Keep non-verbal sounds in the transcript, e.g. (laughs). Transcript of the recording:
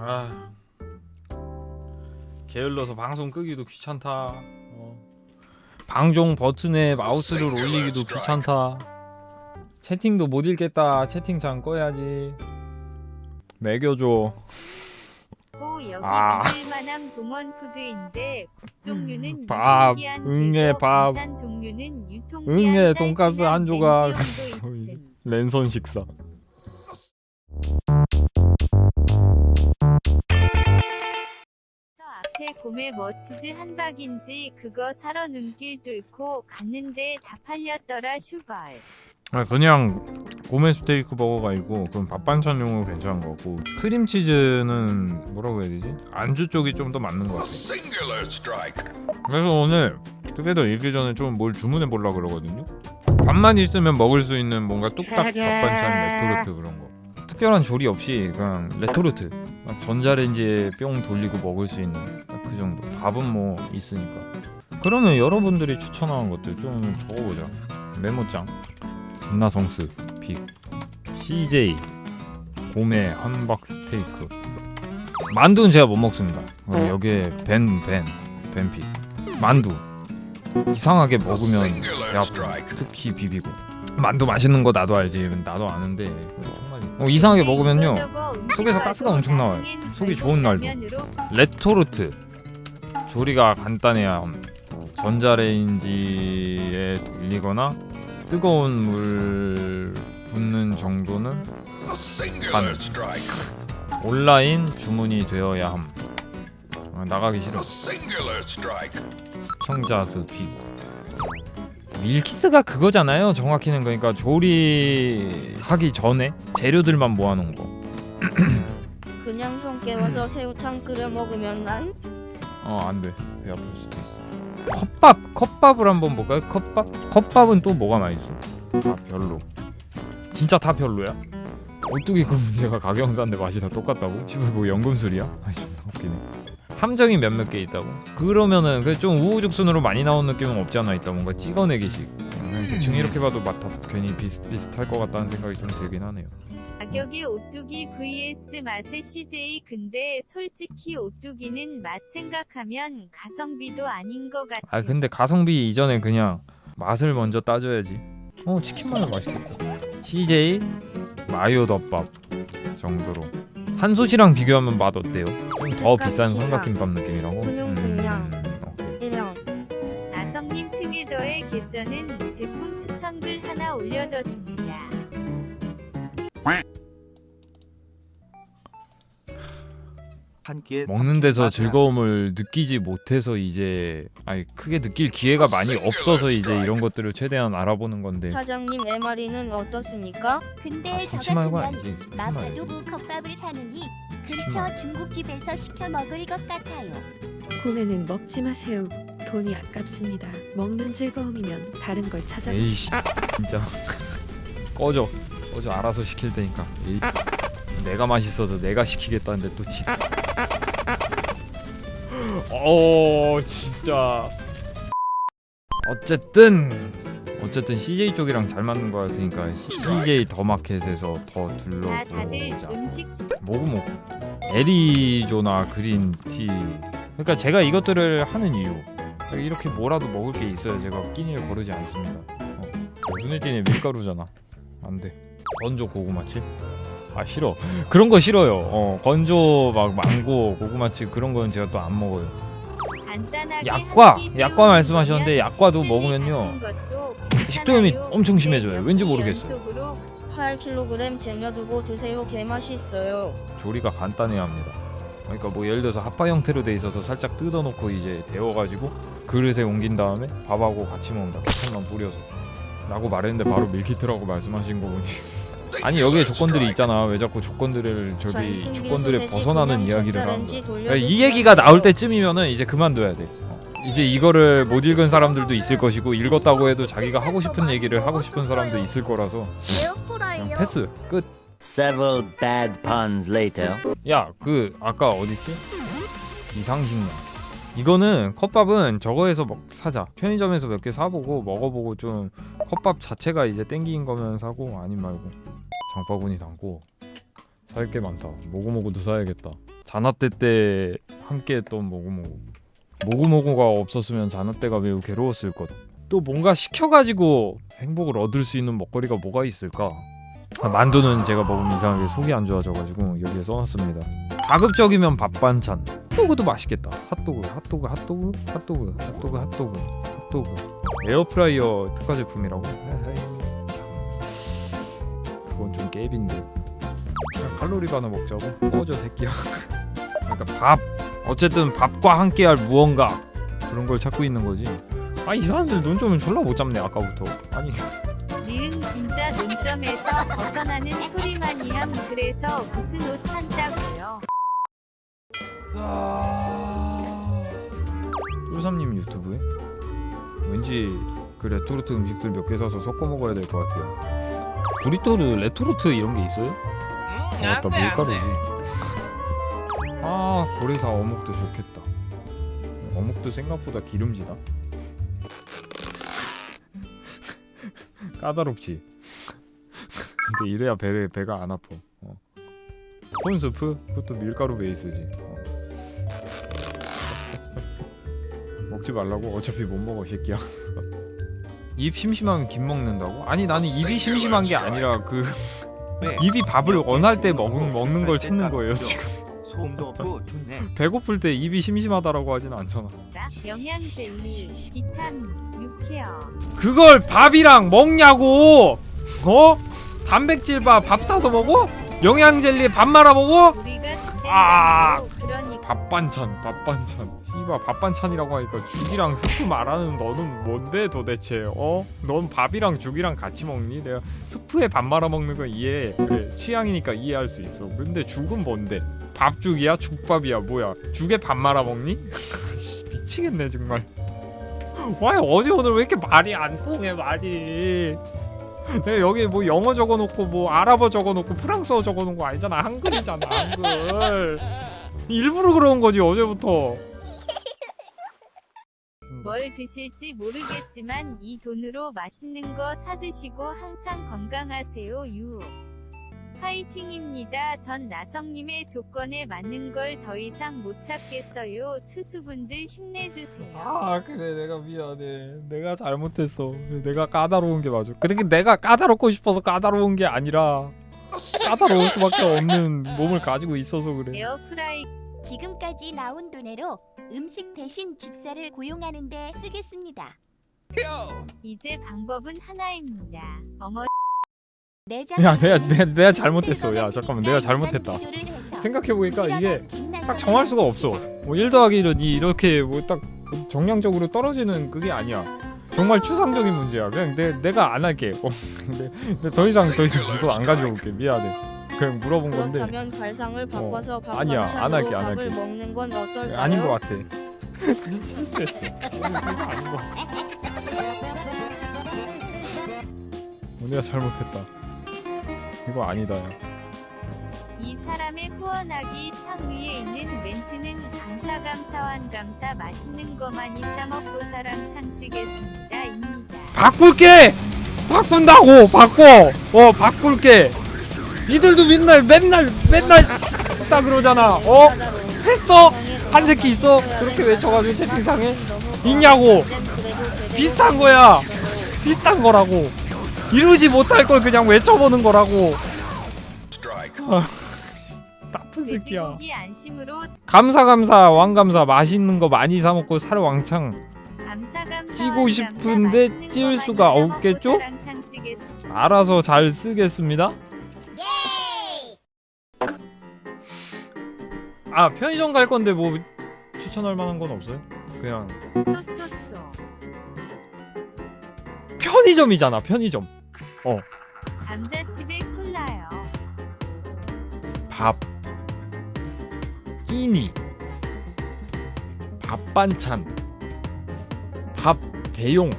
아 게을러서 방송 끄기도 귀찮다. 어. 방종 버튼에 마우스를 올리기도 귀찮다. 채팅도 못 읽겠다. 채팅창 꺼야지. 매겨줘. 고 여기 아. 믿을 만한 동원 푸드인데 국 종류는 밥, 유통기한 응애 밥. 종류는 유통기한 응애 돈가스 한 조각. (laughs) 랜선 식사. 앞에 곰에 머치즈 한 박인지 그거 사러 눈길 뚫고 갔는데 다 팔렸더라 슈발. 아 그냥 고메 스테이크 버거가 있고 그럼 밥 반찬용으로 괜찮은 거 같고 크림치즈는 뭐라고 해야 되지? 안주 쪽이 좀 더 맞는 것 같아. 그래서 오늘 투게더 읽기 전에 좀 뭘 주문해 보려 그러거든요. 밥만 있으면 먹을 수 있는 뭔가 뚝딱 밥 반찬 레토르트 그런 거. 특별한 조리 없이 그냥 레토르트. 막 전자레인지에 뿅 돌리고 먹을 수 있는 딱그 정도. 밥은 뭐 있으니까. 그러면 여러분들이 추천하는 것들 좀 적어보자. 메모장. 한나성스 빅 CJ 곰의 함박 스테이크 만두는 제가 못 먹습니다. 어, 여기에 벤벤 벤픽 만두 이상하게 먹으면 배 아프 strike. 특히 비비고 만두 맛있는 거 나도 알지 나도 아는데 정말 어, 이상하게 먹으면요 속에서 가스가 엄청 나와요. 속이 좋은 날도. 레토르트 조리가 간단해야 함. 전자레인지에 돌리거나 뜨거운 물 붓는 정도는 strike. 온라인 주문이 되어야 함 아, 나가기 싫어 Singular strike. 청자 스피 밀키트가 그거잖아요. 정확히는 그러니까 조리하기 전에 재료들만 모아놓은 거. (clears throat) 그냥 형 깨워서 새우탕 끓여 먹으면 난? 어 안 돼. 배 아플 수도 있어. 컵밥 컵밥을 한번 볼까요? 컵밥? 컵밥은 또 뭐가 맛있어? 다 별로. 진짜 다 별로야? 오뚜기 그 문제가 가격상인데 맛이 다 똑같다고? 씨발 뭐 연금술이야? 아 씨 웃기네 함정이 몇몇 개 있다고? 그러면은 그좀 우후죽순으로 많이 나온 느낌은 없지 않아 있다 뭔가 찍어내기식 그냥 대충 이렇게 봐도 맛 다 괜히 비슷 비슷할 것 같다는 생각이 좀 들긴 하네요 가격이 오뚜기 vs 맛의 CJ 근데 솔직히 오뚜기는 맛 생각하면 가성비도 아닌 것 같아. 아 근데 가성비 이전에 그냥 맛을 먼저 따져야지. 어 치킨 마요 맛있겠다. CJ 마요 덮밥 정도로 한솥이랑 비교하면 맛 어때요? 좀 더 비싼 삼각김밥 느낌이라고? 오케이. 나성님 특이더의 계정은 제품 추천글 하나 올려뒀습니다. 한 끼에 먹는 데서 즐거움을 느끼지 못해서 이제 아니 크게 느낄 기회가 많이 없어서 이제 이런 것들을 최대한 알아보는 건데 사장님 MR이는 어떻습니까? 근데 아, 저 좋지 말고 같으면 알지 좋지 마파두부 말지 컵밥을 사느니 근처 말- 중국집에서 시켜 먹을 것 같아요. 봄에는 먹지 마세요. 돈이 아깝습니다. 먹는 즐거움이면 다른 걸 찾아보세요. 에이씨 진짜 꺼져 꺼져 알아서 시킬 테니까 에이. 내가 맛있어서 내가 시키겠다는데 또 지. 어 진짜. 어쨌든 어쨌든 CJ 쪽이랑 잘 맞는 거 같으니까 CJ 더 마켓에서 더 다들 둘러보자. 음식 주- 뭐고 뭐 에리조나 그린티 그러니까 제가 이것들을 하는 이유 이렇게 뭐라도 먹을 게 있어야 제가 끼니를 거르지 않습니다 어. 눈에 띄네 밀가루잖아 안돼 건조 고구마칩 아 싫어 그런 거 싫어요 어 건조 막 망고 고구마칩 그런 거는 제가 또 안 먹어요 간단하게 약과 약과 말씀하셨는데 약과도 먹으면요 식도염이. 엄청 심해져요. 근데 왠지 몇끼 모르겠어. 연속으로 8kg 쟁여두고 드세요 개맛있어요 조리가 간단해야 합니다. 그러니까 뭐 예를 들어서 핫바 형태로 돼 있어서 살짝 뜯어놓고 이제 데워가지고 그릇에 옮긴 다음에 밥하고 같이 먹는다. 케첩만 뿌려서. 라고 말했는데 바로 밀키트라고 말씀하신 거 보니 아니 여기에 조건들이 있잖아 왜 자꾸 조건들을 저기 조건들에 벗어나는 이야기를 하는 전자레인지 거야 돌려주시면 이 얘기가 나올 때쯤이면은 이제 그만둬야 돼 어. 이제 이거를 못 읽은 사람들도 있을 것이고 읽었다고 해도 자기가 하고 싶은 얘기를 하고 싶은 사람도 있을 거라서 그냥 패스 끝 Several bad puns later. 야, 그 아까 어딨지? 이상식량. 이거는 컵밥은 저거에서 먹 사자. 편의점에서 몇 개 사보고 먹어보고 좀 컵밥 자체가 이제 땡기는 거면 사고 아닌 말고 장바구니 담고 살 게 많다. 모구모구도 사야겠다. 자나떼 때 함께 했던 모구모구. 모구모구가 없었으면 자나떼가 매우 괴로웠을 것. 또 뭔가 시켜가지고 행복을 얻을 수 있는 먹거리가 뭐가 있을까? 아, 만두는 제가 먹으면 이상하게 속이 안 좋아져가지고 여기에 써놨습니다. 가급적이면 밥 반찬. 핫도그도 맛있겠다. 핫도그, 핫도그, 핫도그, 핫도그, 핫도그, 핫도그, 핫도그. 에어프라이어 특화 제품이라고? 에헤이, 참. 그건 좀 깨빈데. 그냥 칼로리 하나 먹자고. 꺼져 새끼야. (laughs) 그러니까 밥. 어쨌든 밥과 함께할 무언가 그런 걸 찾고 있는 거지. 아 이 사람들 논점을 졸라 못 잡네 아까부터. 아니 리응 진짜 논점에서 벗어나는 소리만이함 그래서 무슨 옷 산다고 요 쫄삼님 유튜브에 왠지 그 레토르트 음식들 몇 개 사서 섞어 먹어야 될 것 같아요. 브리또르 레토르트 이런 게 있어요? 아, 맞다 밀가루지. 아 고래사 어묵도 좋겠다. 어묵도 생각보다 기름지다. 까다롭지. 근데 이래야 배 배가 안 아파. 어. 콘스프 그것도 밀가루 베이스지. 어. 먹지 말라고 어차피 못 먹어 이 새끼야. (laughs) 입 심심하면 김 먹는다고? 아니 나는 입이 심심한 게 아니라 그 (laughs) 입이 밥을 원할 때 먹, 먹는 걸 찾는 거예요 지금. 소음도 없고 좋네. (laughs) 배고플 때 입이 심심하다라고 하진 않잖아. 영양 젤리 비타민 유케어 그걸 밥이랑 먹냐고? 어? 단백질 밥밥 사서 먹어? 영양 젤리 밥 말아 먹어? 우리가 아! 그러니까 밥 반찬 밥 반찬. 씨발 밥 반찬이라고 하니까 죽이랑 스프 말하는 너는 뭔데 도대체? 어? 넌 밥이랑 죽이랑 같이 먹니? 내가 스프에 밥 말아 먹는 건 이해. 그래 취향이니까 이해할 수 있어. 근데 죽은 뭔데? 밥죽이야? 죽밥이야? 뭐야? 죽에 밥 말아 먹니? (laughs) 씨, 미치겠네 정말. 와 어제 오늘 왜 이렇게 말이 안 통해 말이. 내가 여기 뭐 영어 적어놓고 뭐 아랍어 적어놓고 프랑스어 적어놓은 거 아니잖아 한글이잖아 한글. 일부러 그런 거지 어제부터. 뭘 드실지 모르겠지만 이 돈으로 맛있는 거 사드시고 항상 건강하세요 유 파이팅입니다. 전 나성님의 조건에 맞는 걸 더 이상 못 찾겠어요. 투수분들 힘내주세요. 아 그래 내가 미안해 내가 잘못했어 내가 까다로운 게 맞아 근데 내가 까다롭고 싶어서 까다로운 게 아니라 까다로울 수밖에 없는 몸을 가지고 있어서 그래 에어프라이 지금까지 나온 돈으로 음식 대신 집사를 고용하는 데 쓰겠습니다. 이제 방법은 하나입니다. 어머 내장 야, 내가- 내가- 내가 잘못했어. 야, 잠깐만, 내가 잘못했다. 생각해 보니까 이게 딱 정할 수가 없어 뭐1 더하기 1은 이렇게 뭐 딱 정량적으로 떨어지는 그게 아니야 정말 추상적인 문제야 그냥 내, 내가 안 할게 어, (laughs) 근데, 근데 더 이상 더 이상 이거 안 가져올게 미안해 그냥 물어본 건데 그렇다면 발상을 바꿔서 밥 아니야, 안 할게, 안 밥을 할게. 먹는 건 어떨까요? 아닌 것 같아 실수했어 이거 아닌 것 같아 어, 내가 잘못했다 이거 아니다 야. 이 사람의 후원하기 상 위에 있는 멘트는 감사 감사완 감사 맛있는 거 많이 싸먹고 사랑 창찌겠습니다 입니다. 바꿀게! 바꾼다고! 바꿔! 어 바꿀게! 니들도 맨날 맨날 맨날 딱 그러잖아 어? 했어? 한 새끼 있어? 그렇게 외쳐가지고 채팅창에? 있냐고! 비슷한 거야! 비슷한 거라고! 이루지 못할 걸 그냥 외쳐보는 거라고! Strike. (laughs) 나쁜 새끼야 돼지고기 안심으로 감사 감사 왕감사 맛있는 거 많이 사 먹고 살 왕창 감사 찌고 싶은데 찌울 수가 없겠죠? 알아서 잘 쓰겠습니다. 아 편의점 갈 건데 뭐 추천할 만한 건 없어요? 그냥. 편의점이잖아 편의점. 감자칩에 콜라요. 밥, 끼니, 밥 반찬, 밥 대용,